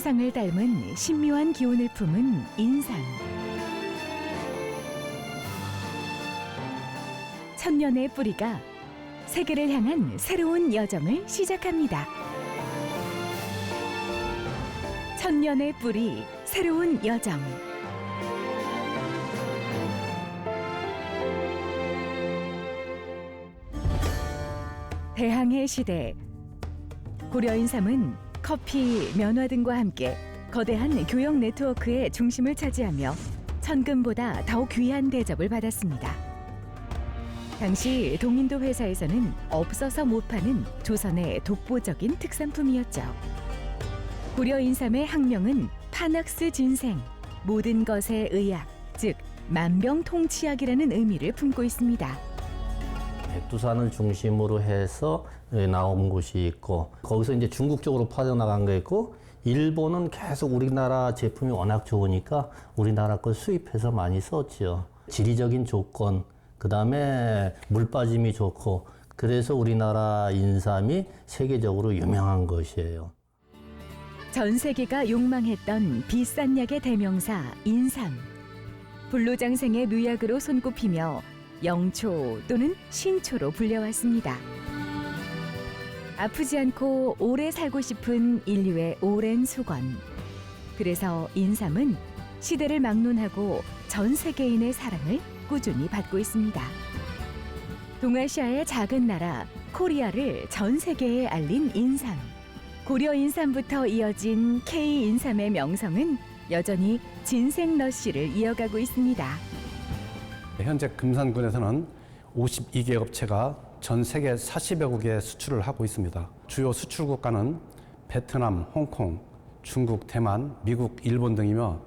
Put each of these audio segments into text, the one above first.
형상을 닮은 신묘한 기운을 품은 인삼. 천년의 뿌리가 세계를 향한 새로운 여정을 시작합니다. 천년의 뿌리 새로운 여정. 대항해 시대 고려 인 삼은 커피, 면화 등과 함께 거대한 교역 네트워크의 중심을 차지하며 천금보다 더욱 귀한 대접을 받았습니다. 당시 동인도 회사에서는 없어서 못 파는 조선의 독보적인 특산품이었죠. 고려 인삼의 학명은 파낙스 진생, 모든 것의 의학, 즉 만병통치약이라는 의미를 품고 있습니다. 백두산을 중심으로 해서 나온 곳이 있고 거기서 이제 중국 쪽으로 퍼져나간 게 있고 일본은 계속 우리나라 제품이 워낙 좋으니까 우리나라 걸 수입해서 많이 썼지요. 지리적인 조건, 그 다음에 물 빠짐이 좋고 그래서 우리나라 인삼이 세계적으로 유명한 것이에요. 전 세계가 욕망했던 비싼 약의 대명사 인삼. 불로장생의 묘약으로 손꼽히며 영초 또는 신초로 불려왔습니다. 아프지 않고 오래 살고 싶은 인류의 오랜 수건. 그래서 인삼은 시대를 막론하고 전 세계인의 사랑을 꾸준히 받고 있습니다. 동아시아의 작은 나라 코리아를 전 세계에 알린 인삼. 고려 인삼부터 이어진 K 인삼의 명성은 여전히 진생 러쉬를 이어가고 있습니다. 현재 금산군에서는 52개 업체가 전 세계 40여 국에 수출을 하고 있습니다. 주요 수출 국가는 베트남, 홍콩, 중국, 대만, 미국, 일본 등이며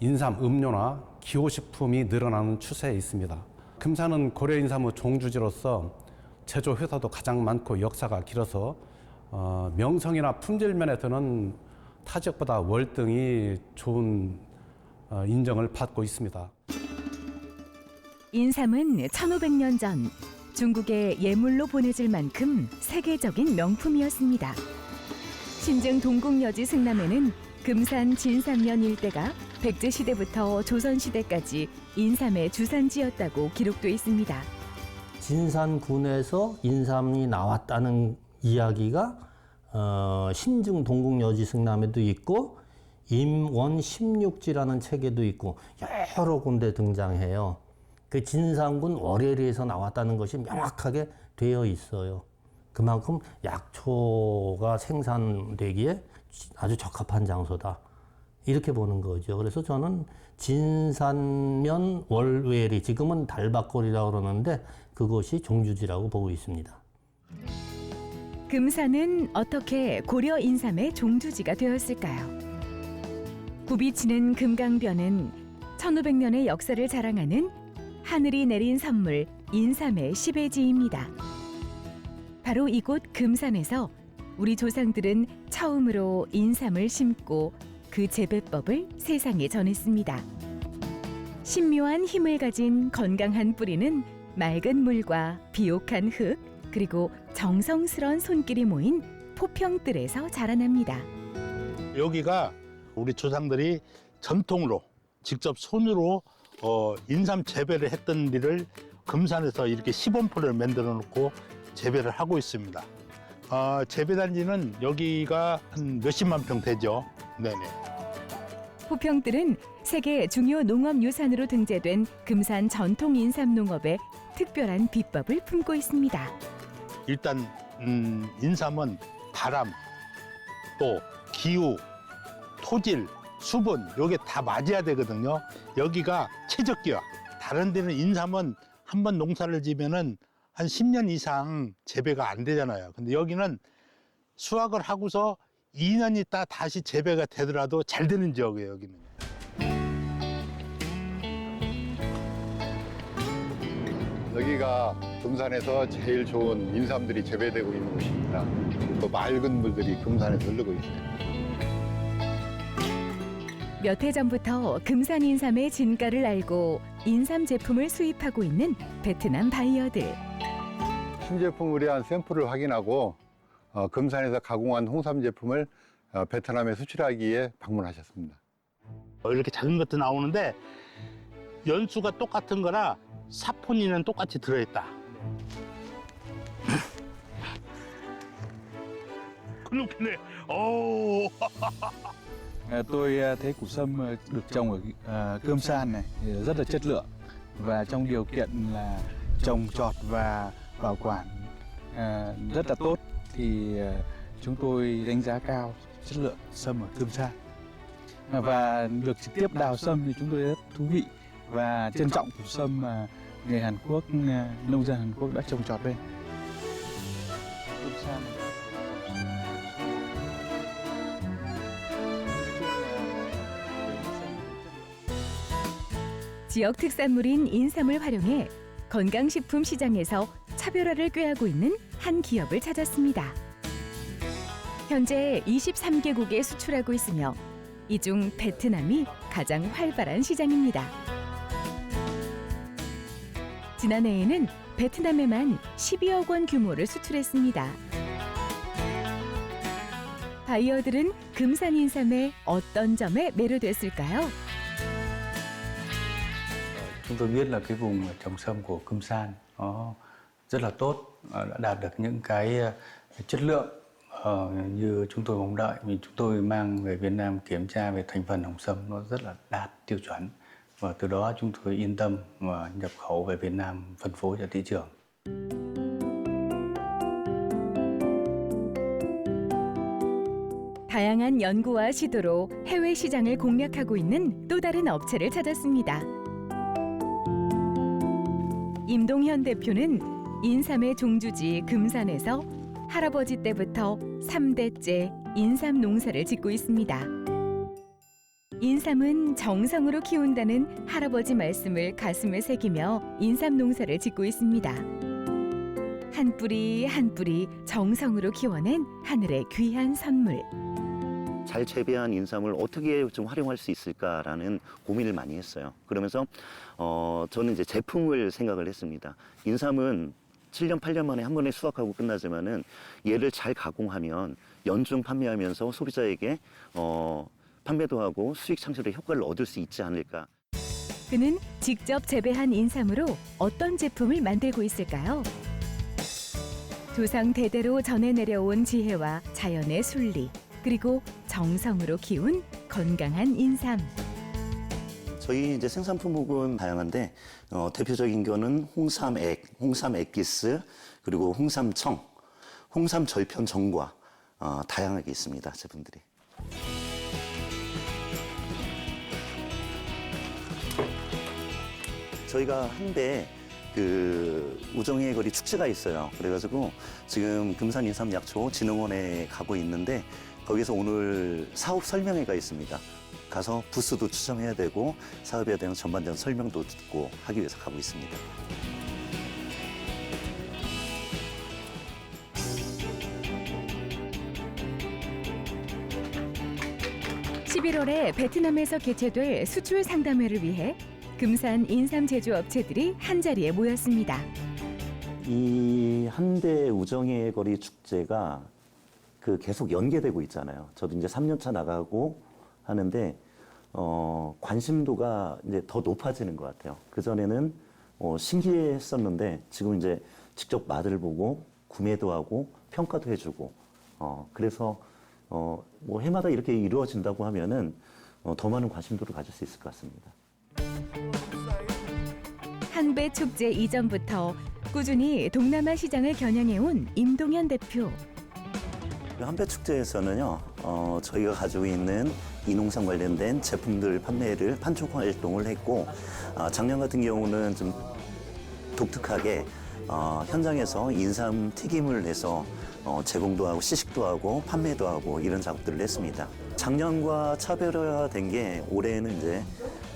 인삼 음료나 기호식품이 늘어나는 추세에 있습니다. 금산은 고려 인삼의 종주지로서 제조 회사도 가장 많고 역사가 길어서 어, 명성이나 품질 면에서는 타 지역보다 월등히 좋은 어, 인정을 받고 있습니다. 인삼은 1500년 전 중국에 예물로 보내질 만큼 세계적인 명품이었습니다. 신증 동국여지 승남에는 금산 진삼면 일대가 백제 시대부터 조선 시대까지 인삼의 주산지였다고 기록돼 있습니다. 진산군에서 인삼이 나왔다는 이야기가 어, 신증 동국여지 승남에도 있고 임원 16지라는 책에도 있고 여러 군데 등장해요. 그 진산군 월요리에서 나왔다는 것이 명확하게 되어 있어요. 그만큼 약초가 생산되기에 아주 적합한 장소다. 이렇게 보는 거죠. 그래서 저는 진산면 월웨리, 지금은 달박골이라고 그러는데 그것이 종주지라고 보고 있습니다. 금산은 어떻게 고려 인삼의 종주지가 되었을까요? 굽이 치는 금강변은 1500년의 역사를 자랑하는 하늘이 내린 선물 인삼의 시베지입니다. 바로 이곳 금산에서 우리 조상들은 처음으로 인삼을 심고 그 재배법을 세상에 전했습니다. 신묘한 힘을 가진 건강한 뿌리는 맑은 물과 비옥한 흙 그리고 정성스런 손길이 모인 포평들에서 자라납니다. 여기가 우리 조상들이 전통으로 직접 손으로 어, 인삼 재배를 했던 일을 금산에서 이렇게 시범포를 만들어 놓고 재배를 하고 있습니다. 어, 재배 단지는 여기가 한 몇십만 평 되죠. 네네. 포평들은 세계 중요 농업 유산으로 등재된 금산 전통 인삼 농업의 특별한 비법을 품고 있습니다. 일단 음, 인삼은 바람, 또 기후, 토질, 수분 요게 다 맞아야 되거든요. 여기가 최적기와 다른 데는 인삼은 한 번 농사를 지면은 한 10년 이상 재배가 안 되잖아요. 근데 여기는 수확을 하고서 2년 있다 다시 재배가 되더라도 잘 되는 지역이에요, 여기는. 여기가 금산에서 제일 좋은 인삼들이 재배되고 있는 곳입니다. 또 맑은 물들이 금산에서 흐르고 있어요. 몇 해 전부터 금산 인삼의 진가를 알고 인삼 제품을 수입하고 있는 베트남 바이어들. 신제품 의뢰한 샘플을 확인하고 어, 금산에서 가공한 홍삼 제품을 어, 베트남에 수출하기에 방문하셨습니다. 어, 이렇게 작은 것도 나오는데 연수가 똑같은 거라 사포닌은 똑같이 들어있다. 그렇겠네. 오. Ờ, tôi ờ, thấy củ sâm ờ, được trồng ở Cơm San này rất là chất lượng. Và trong điều kiện là trồng trọt và bảo quản rất là tốt, thì chúng tôi đánh giá cao chất lượng sâm ở Cơm San và được trực tiếp đào sâm thì chúng tôi rất thú vị và trân trọng củ sâm mà người Hàn Quốc nông dân Hàn Quốc đã trồng trọt lên. Cơm San 지역 특산물인 인삼을 활용해 건강식품 시장에서 차별화를 꾀하고 있는 한 기업을 찾았습니다. 현재 23개국에 수출하고 있으며 이 중 베트남이 가장 활발한 시장입니다. 지난해에는 베트남에만 12억 원 규모를 수출했습니다. 바이어들은 금산 인삼의 어떤 점에 매료됐을까요? Chúng tôi biết là cái vùng trồng sâm của Cơm San nó rất là tốt, ờ, đã đạt được những cái ờ, chất lượng ờ, như chúng tôi mong đợi. Vì chúng tôi mang về Việt Nam kiểm tra về thành phần hồng sâm nó rất là đạt tiêu chuẩn và từ đó chúng tôi yên tâm và nhập khẩu về Việt Nam phân phối cho thị trường. 다양한 연구와 시도로 해외 시장을 공략하고 있는 또 다른 업체를 찾았습니다. 임동현 대표는 인삼의 종주지 금산에서 할아버지 때부터 3대째 인삼 농사를 짓고 있습니다. 인삼은 정성으로 키운다는 할아버지 말씀을 가슴에 새기며 인삼 농사를 짓고 있습니다. 한 뿌리 한 뿌리 정성으로 키워낸 하늘의 귀한 선물. 잘 재배한 인삼을 어떻게 좀 활용할 수 있을까라는 고민을 많이 했어요. 그러면서 어 저는 이제 제품을 생각을 했습니다. 인삼은 7년 8년 만에 한 번에 수확하고 끝나지만은 얘를 잘 가공하면 연중 판매하면서 소비자에게 어 판매도 하고 수익 창출의 효과를 얻을 수 있지 않을까. 그는 직접 재배한 인삼으로 어떤 제품을 만들고 있을까요? 조상 대대로 전해 내려온 지혜와 자연의 순리, 그리고 정성으로 키운 건강한 인삼. 저희 이제 생산 품목은 다양한데 어, 대표적인 거는 홍삼액, 홍삼액기스, 그리고 홍삼청, 홍삼 절편 정과 어, 다양하게 있습니다 제품들이. 저희가 한배 그 우정의 거리 축제가 있어요. 그래가지고 지금 금산 인삼 약초 진흥원에 가고 있는데 거기서 오늘 사업 설명회가 있습니다. 가서 부스도 추첨해야 되고 사업에 대한 전반적인 설명도 듣고 하기 위해서 가고 있습니다. 십일 월에 베트남에서 개최될 수출 상담회를 위해 금산 인삼 제조 업체들이 한 자리에 모였습니다. 이 한대 우정의 거리 축제가 그 계속 연계되고 있잖아요. 저도 이제 3년차 나가고 하는데 어, 관심도가 이제 더 높아지는 것 같아요. 그 전에는 어, 신기했었는데 지금 이제 직접 맛을 보고 구매도 하고 평가도 해주고 어, 그래서 어, 뭐 해마다 이렇게 이루어진다고 하면은 어, 더 많은 관심도를 가질 수 있을 것 같습니다. 한배 축제 이전부터 꾸준히 동남아 시장을 겨냥해 온 임동현 대표. 그 한배 축제에서는요, 어, 저희가 가지고 있는 이 농산 관련된 제품들 판매를 판촉 활동을 했고, 아, 작년 같은 경우는 좀 독특하게 어, 현장에서 인삼 튀김을 해서 어, 제공도 하고 시식도 하고 판매도 하고 이런 작업들을 했습니다. 작년과 차별화된 게 올해는 이제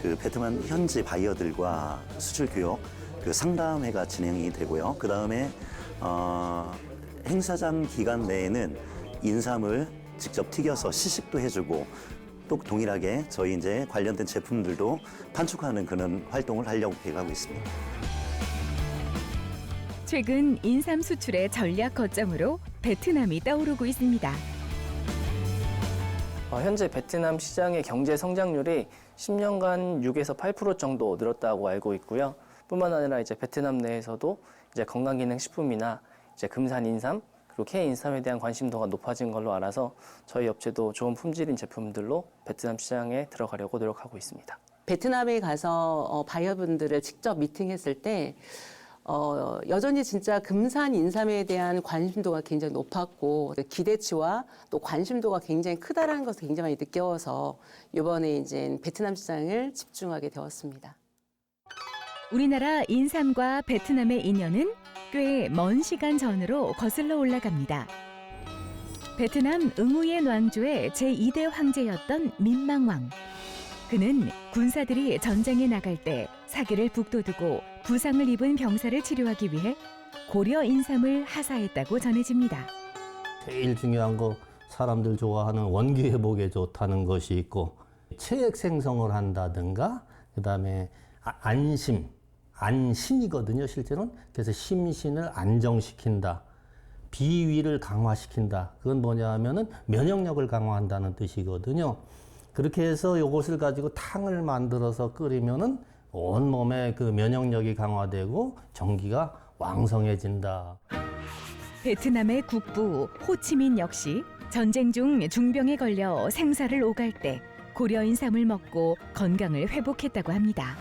그 베트남 현지 바이어들과 수출 교역 그 상담회가 진행이 되고요. 그 다음에 어, 행사장 기간 내에는 인삼을 직접 튀겨서 시식도 해주고 또 동일하게 저희 이제 관련된 제품들도 판촉하는 그런 활동을 하려고 계획하고 있습니다. 최근 인삼 수출의 전략 거점으로 베트남이 떠오르고 있습니다. 어, 현재 베트남 시장의 경제 성장률이 10년간 6에서 8% 정도 늘었다고 알고 있고요. 뿐만 아니라 이제 베트남 내에서도 이제 건강기능식품이나 이제 금산 인삼 그리고 K 인삼에 대한 관심도가 높아진 걸로 알아서 저희 업체도 좋은 품질인 제품들로 베트남 시장에 들어가려고 노력하고 있습니다. 베트남에 가서 어, 바이어분들을 직접 미팅했을 때 어, 여전히 진짜 금산 인삼에 대한 관심도가 굉장히 높았고 기대치와 또 관심도가 굉장히 크다라는 것을 굉장히 많이 느껴서 이번에 이제 베트남 시장을 집중하게 되었습니다. 우리나라 인삼과 베트남의 인연은 꽤 먼 시간 전으로 거슬러 올라갑니다. 베트남 응우옌 왕조의 제2대 황제였던 민망왕. 그는 군사들이 전쟁에 나갈 때 사기를 북돋우고 부상을 입은 병사를 치료하기 위해 고려 인삼을 하사했다고 전해집니다. 제일 중요한 거 사람들 좋아하는 원기 회복에 좋다는 것이 있고 체액 생성을 한다든가 그다음에 아- 안심 안심이거든요 실제로는 그래서 심신을 안정시킨다 비위를 강화시킨다 그건 뭐냐 하면은 면역력을 강화한다는 뜻이거든요 그렇게 해서 이것을 가지고 탕을 만들어서 끓이면은 온 몸에 그 면역력이 강화되고 전기가 왕성해진다. 베트남의 국부 호치민 역시 전쟁 중 중병에 걸려 생사를 오갈 때 고려 인삼을 먹고 건강을 회복했다고 합니다.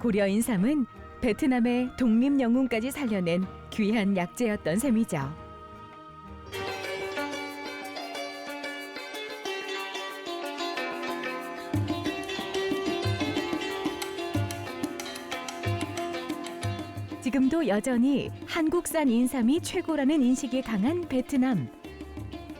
고려 인삼은 베트남의 독립 영웅까지 살려낸 귀한 약재였던 셈이죠. 지금도 여전히 한국산 인삼이 최고라는 인식이 강한 베트남.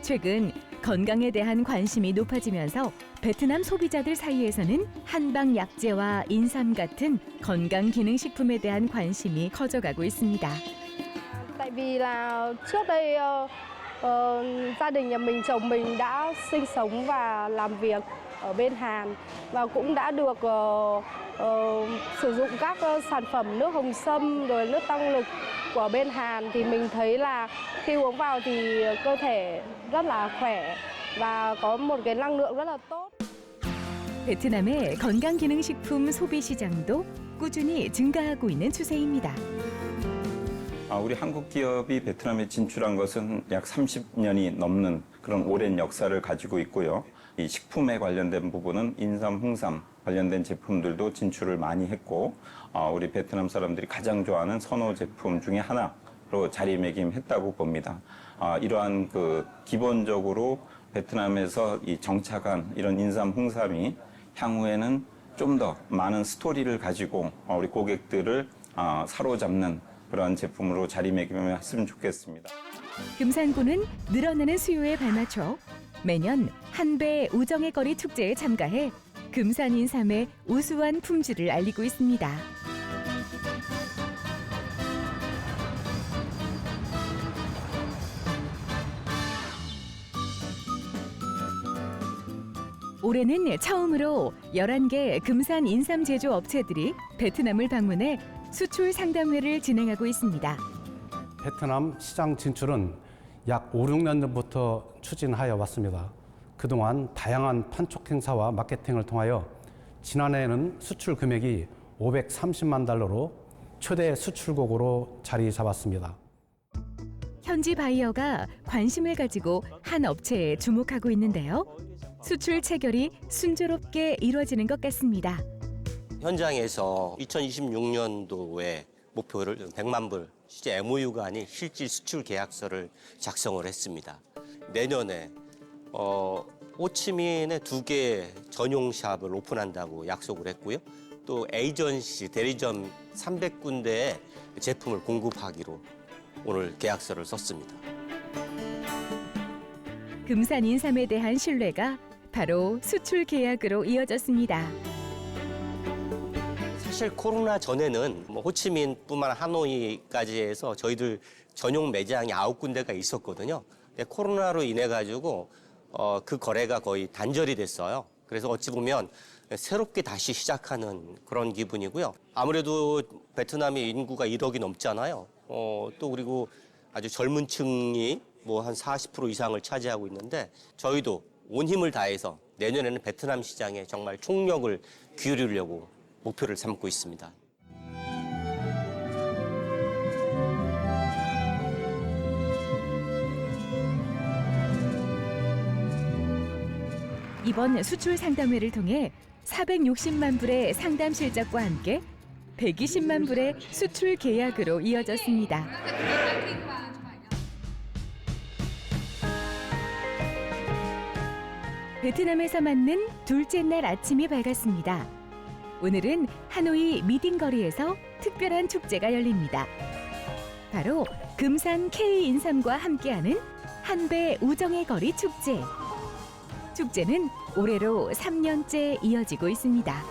최근 건강에 대한 관심이 높아지면서 베트남 소비자들 사이에서는 한방 약재와 인삼 같은 건강 기능 식품에 대한 관심이 커져가고 있습니다. Tại vì là trước đây ờ, ờ, gia đình nhà mình chồng mình đã sinh sống và làm việc ở bên Hàn và cũng đã được ờ, ờ, sử dụng các ờ, sản phẩm nước hồng sâm rồi nước tăng lực của bên Hàn thì mình thấy là khi uống vào thì cơ thể rất là khỏe và có một cái năng lượng rất là tốt. 베트남의 건강 기능 식품 소비 시장도 꾸준히 증가하고 있는 추세입니다. 아, 우리 한국 기업이 베트남에 진출한 것은 약 30년이 넘는 그런 오랜 역사를 가지고 있고요. 이 식품에 관련된 부분은 인삼, 홍삼 관련된 제품들도 진출을 많이 했고, 어, 우리 베트남 사람들이 가장 좋아하는 선호 제품 중에 하나로 자리매김했다고 봅니다. 아, 이러한 그 기본적으로 베트남에서 이 정착한 이런 인삼, 홍삼이 향후에는 좀 더 많은 스토리를 가지고 어, 우리 고객들을 아, 사로잡는 그러한 제품으로 자리매김했으면 좋겠습니다. 금산구는 늘어나는 수요에 발맞춰 매년 한배 우정의 거리 축제에 참가해 금산 인삼의 우수한 품질을 알리고 있습니다. 올해는 처음으로 11개 금산 인삼 제조 업체들이 베트남을 방문해 수출 상담회를 진행하고 있습니다. 베트남 시장 진출은 약 5, 6년 전부터 추진하여 왔습니다. 그동안 다양한 판촉 행사와 마케팅을 통하여 지난해에는 수출 금액이 530만 달러로 최대 수출국으로 자리 잡았습니다. 현지 바이어가 관심을 가지고 한 업체에 주목하고 있는데요. 수출 체결이 순조롭게 이루어지는 것 같습니다. 현장에서 2026년도에 목표를 100만 불, 실제 MOU가 아닌 실질 수출 계약서를 작성을 했습니다. 내년에 어, 호치민에 두 개 전용 샵을 오픈한다고 약속을 했고요. 또 에이전시 대리점 300군데에 제품을 공급하기로 오늘 계약서를 썼습니다. 금산 인삼에 대한 신뢰가 바로 수출 계약으로 이어졌습니다. 사실 코로나 전에는 뭐 호치민뿐만 하노이까지 해서 저희들 전용 매장이 아홉 군데가 있었거든요. 근데 코로나로 인해 가지고 어, 그 거래가 거의 단절이 됐어요. 그래서 어찌 보면 새롭게 다시 시작하는 그런 기분이고요. 아무래도 베트남의 인구가 1억이 넘잖아요. 어, 또 그리고 아주 젊은 층이 뭐 한 40% 이상을 차지하고 있는데 저희도 온 힘을 다해서 내년에는 베트남 시장에 정말 총력을 기울이려고 목표를 삼고 있습니다. 이번 수출 상담회를 통해 460만 불의 상담 실적과 함께 120만 불의 수출 계약으로 이어졌습니다. 베트남에서 맞는 둘째 날 아침이 밝았습니다. 오늘은 하노이 미딩거리에서 특별한 축제가 열립니다. 바로 금산 K 인삼과 함께하는 한배 우정의 거리 축제. 축제는 올해로 3년째 이어지고 있습니다.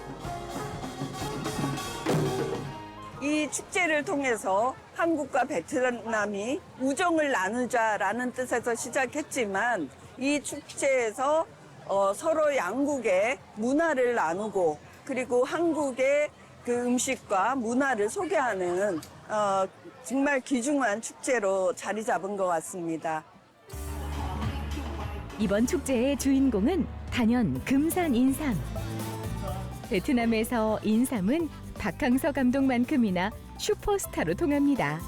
이 축제를 통해서 한국과 베트남이 우정을 나누자라는 뜻에서 시작했지만 이 축제에서 어, 서로 양국의 문화를 나누고 그리고 한국의 그 음식과 문화를 소개하는 어, 정말 귀중한 축제로 자리 잡은 것 같습니다. 이번 축제의 주인공은 단연 금산 인삼. 베트남에서 인삼은 박항서 감독만큼이나 슈퍼스타로 통합니다.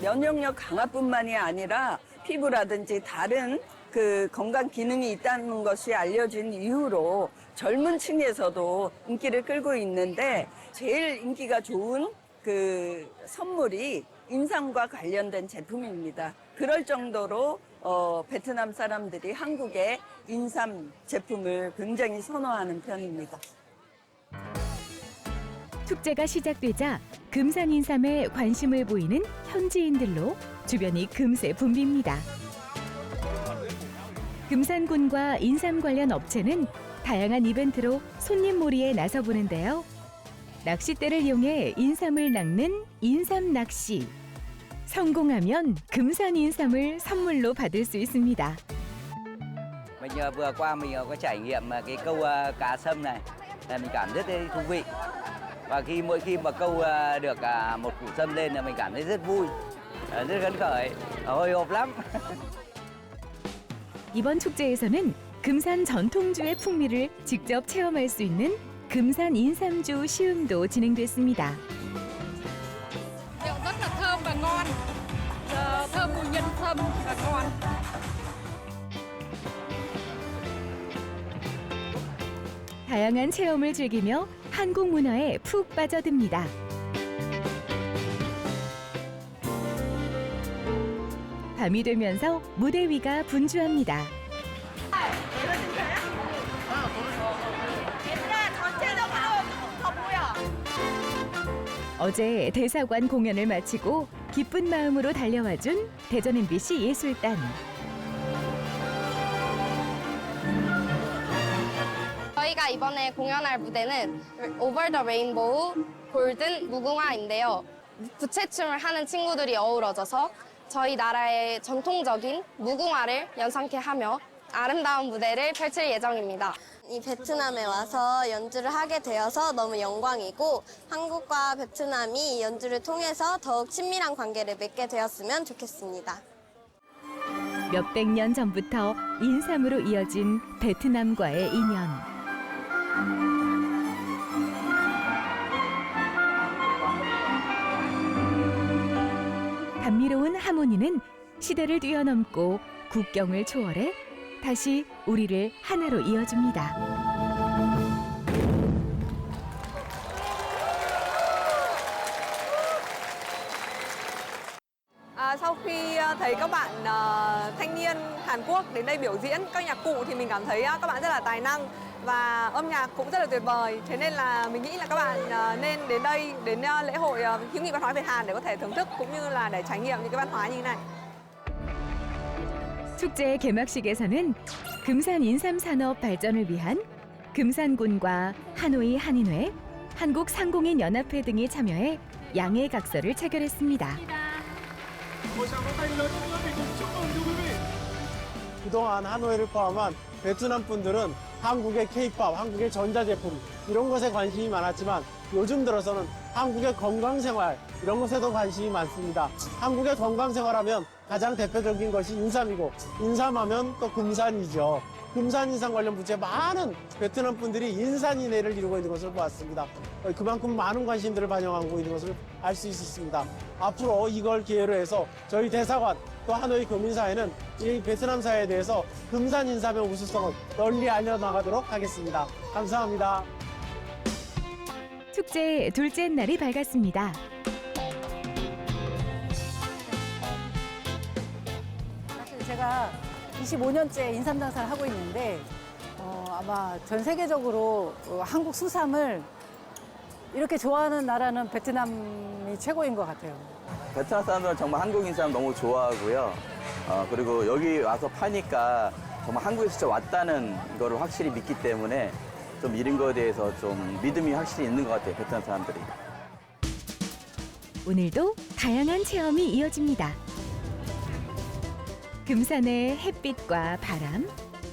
면역력 강화뿐만이 아니라 피부라든지 다른 그 건강 기능이 있다는 것이 알려진 이후로 젊은 층에서도 인기를 끌고 있는데 제일 인기가 좋은 그 선물이 인삼과 관련된 제품입니다. 그럴 정도로 어, 베트남 사람들이 한국의 인삼 제품을 굉장히 선호하는 편입니다. 축제가 시작되자 금산 인삼에 관심을 보이는 현지인들로 주변이 금세 붐빕니다. 금산군과 인삼 관련 업체는 다양한 이벤트로 손님 몰이에 나서 보는데요. 낚싯대를 이용해 인삼을 낚는 인삼 낚시. 성공하면 금산 인삼을 선물로 받을 수 있습니다. Ờ, hồi hộp lắm. 이번 축제에서는 금산 전통주의 풍미를 직접 체험할 수 있는 금산 인삼주 시음도 진행됐습니다. Rượu rất là thơm và ngon, Ờ, thơm của nhân sâm và ngon. 다양한 체험을 즐기며 한국 문화에 푹 빠져듭니다. 밤이 되면서 무대 위가 분주합니다. 어제 대사관 공연을 마치고 기쁜 마음으로 달려와준 대전 MBC 예술단. 저희가 이번에 공연할 무대는 Over the Rainbow 골든 무궁화인데요. 부채춤을 하는 친구들이 어우러져서 저희 나라의 전통적인 무궁화를 연상케 하며 아름다운 무대를 펼칠 예정입니다. 이 베트남에 와서 연주를 하게 되어서 너무 영광이고 한국과 베트남이 이 연주를 통해서 더욱 친밀한 관계를 맺게 되었으면 좋겠습니다. 몇백 년 전부터 인삼으로 이어진 베트남과의 인연. 감미로운 하모니는 시대를 뛰어넘고 국경을 초월해 다시 우리를 하나로 이어줍니다. À, sau khi thấy các bạn à, thanh niên Hàn Quốc đến đây biểu diễn các nhạc cụ thì mình cảm thấy à, các bạn rất là tài năng và âm nhạc cũng rất là tuyệt vời. Thế nên là mình nghĩ là các bạn nên đến đây đến lễ hội hữu nghị văn hóa Việt Hàn để có thể thưởng thức cũng như là để trải nghiệm những cái văn hóa như thế này. 축제 개막식에서는 금산 인삼 산업 발전을 위한 금산군과 하노이 한인회, 한국 상공인 연합회 등이 참여해 양해 각서를 체결했습니다. 그동안 하노이를 포함한 베트남 분들은 한국의 케이팝, 한국의 전자제품 이런 것에 관심이 많았지만 요즘 들어서는 한국의 건강생활 이런 것에도 관심이 많습니다. 한국의 건강생활하면 가장 대표적인 것이 인삼이고 인삼하면 또 금산이죠. 금산 인삼 관련 부채 많은 베트남 분들이 인산 인해를 이루고 있는 것을 보았습니다. 어, 그만큼 많은 관심들을 반영하고 있는 것을 알 수 있습니다. 앞으로 이걸 기회로 해서 저희 대사관 또 하노이 교민사회는 이 베트남 사회에 대해서 금산 인삼의 우수성을 널리 알려나가도록 하겠습니다. 감사합니다. 축제 둘째 날이 밝았습니다. 사실 제가 25년째 인삼 장사를 하고 있는데 어, 아마 전 세계적으로 어, 한국 수삼을 이렇게 좋아하는 나라는 베트남이 최고인 것 같아요. 베트남 사람들은 정말 한국 인삼 너무 좋아하고요. 어, 그리고 여기 와서 파니까 정말 한국에 진짜 왔다는 거를 확실히 믿기 때문에 좀 이런 거에 대해서 좀 믿음이 확실히 있는 것 같아요. 베트남 사람들이. 오늘도 다양한 체험이 이어집니다. 금산의 햇빛과 바람,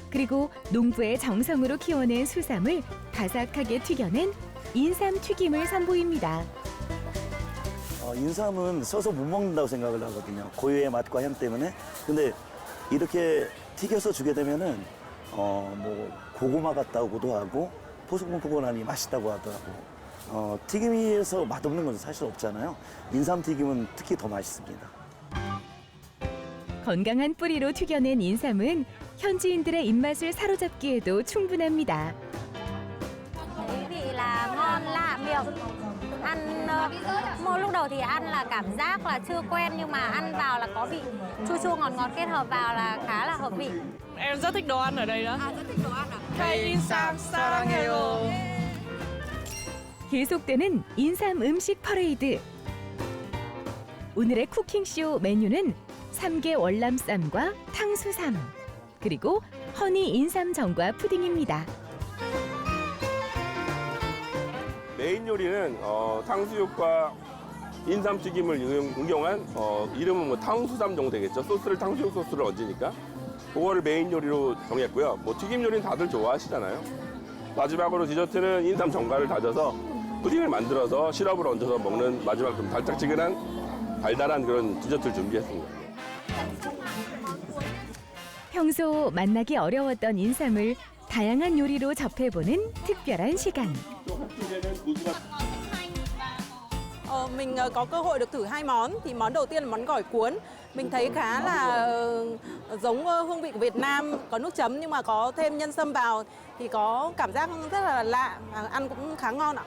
그리고 농부의 정성으로 키워낸 수삼을 바삭하게 튀겨낸 인삼 튀김을 선보입니다. 어, 인삼은 써서 못 먹는다고 생각을 하거든요. 고유의 맛과 향 때문에. 근데 이렇게 튀겨서 주게 되면은 어, 뭐 고구마 같다고도 하고 포근포근하니 맛있다고 하더라고. 어, 튀김이에서 맛없는 건 사실 없잖아요. 인삼 튀김은 특히 더 맛있습니다. 건강한 뿌리로 튀겨낸 인삼은 현지인들의 입맛을 사로잡기에도 충분합니다. Cái vị là ngon lạ miệng mỗi lúc đầu thì ăn là cảm giác là chưa quen nhưng mà ăn vào là có vị chua chua ngọt ngọt kết hợp vào là khá là hợp vị Em rất thích đồ ăn ở đây đó. à rất thích đồ ăn à Cây Insam 사랑해요. 계속되는 인삼 음식 퍼레이드. 오늘의 쿠킹쇼 메뉴는 삼계 월남쌈과 탕수삼, 그리고 허니 인삼전과 푸딩입니다. 메인 요리는 어, 탕수육과 인삼튀김을 응용- 응용 한 어, 이름은 뭐 탕수삼 정도 되겠죠. 소스를 탕수육 소스를 얹으니까 그거를 메인 요리로 정했고요. 뭐 튀김 요리는 다들 좋아하시잖아요. 마지막으로 디저트는 인삼 정갈을 다져서 푸딩을 만들어서 시럽을 얹어서 먹는 마지막 좀 달짝지근한 달달한 그런 디저트를 준비했습니다. 평소 만나기 어려웠던 인삼을 다양한 요리로 접해보는 특별한 시간. Ờ, mình ờ, có cơ hội được thử hai món. Thì món đầu tiên là món gỏi cuốn. Mình thấy khá là ờ, giống ờ, hương vị của Việt Nam có nước chấm nhưng mà có thêm nhân sâm vào thì có cảm giác rất là lạ và ăn cũng khá ngon ạ.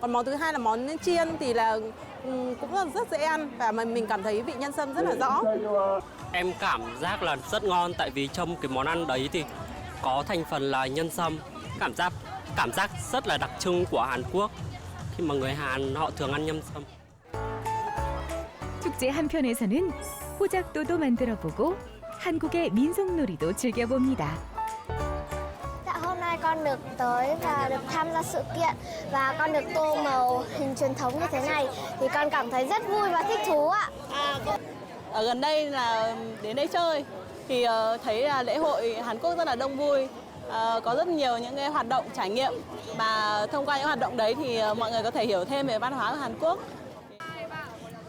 Còn món thứ hai là món chiên thì là ừ, cũng là rất dễ ăn và mình cảm thấy vị nhân sâm rất là rõ. Em cảm giác là rất ngon tại vì trong cái món ăn đấy thì có thành phần là nhân sâm Cảm giác cảm giác rất là đặc trưng của Hàn Quốc khi mà người Hàn họ thường ăn nhân sâm. 축제 한편에서는 호작도도 만들어보고 한국의 민속놀이도 즐겨봅니다. Dạ, hôm nay con được tới và được tham gia sự kiện và con được tô màu hình truyền thống như thế này thì con cảm thấy rất vui và thích thú ạ. ở gần đây là đến đây chơi thì ờ, thấy là lễ hội Hàn Quốc rất là đông vui Ờ, có rất nhiều những cái hoạt động trải nghiệm mà thông qua những hoạt động đấy thì mọi người có thể hiểu thêm về văn hóa của Hàn Quốc.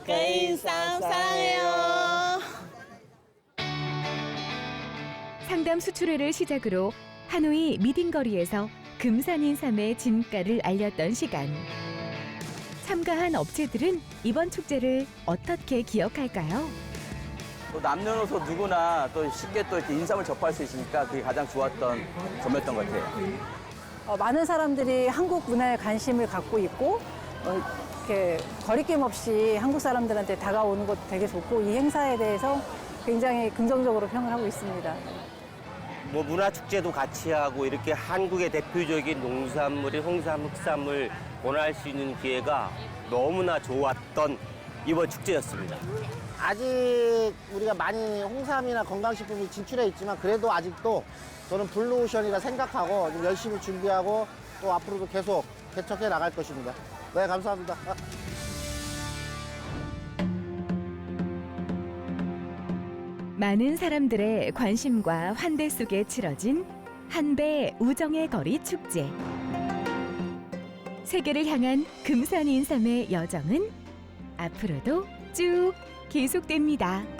Cây sam 사랑해요. 상담 수출회를 시작으로 하노이 미딩거리에서 금산인삼의 진가를 알렸던 시간. 참가한 업체들은 이번 축제를 어떻게 기억할까요? 또 남녀노소 누구나 또 쉽게 또 이렇게 인삼을 접할 수 있으니까 그게 가장 좋았던 점이었던 것 같아요. 어, 많은 사람들이 한국 문화에 관심을 갖고 있고 어, 이렇게 거리낌 없이 한국 사람들한테 다가오는 것도 되게 좋고 이 행사에 대해서 굉장히 긍정적으로 평을 하고 있습니다. 뭐 문화 축제도 같이 하고 이렇게 한국의 대표적인 농산물인 홍삼, 흑삼을 권할 수 있는 기회가 너무나 좋았던 이번 축제였습니다. 아직 우리가 많이 홍삼이나 건강식품이 진출해 있지만 그래도 아직도 저는 블루오션이라 생각하고 좀 열심히 준비하고 또 앞으로도 계속 개척해 나갈 것입니다. 네, 감사합니다. 많은 사람들의 관심과 환대 속에 치러진 한배 우정의 거리 축제. 세계를 향한 금산 인삼의 여정은 앞으로도 쭉 계속됩니다.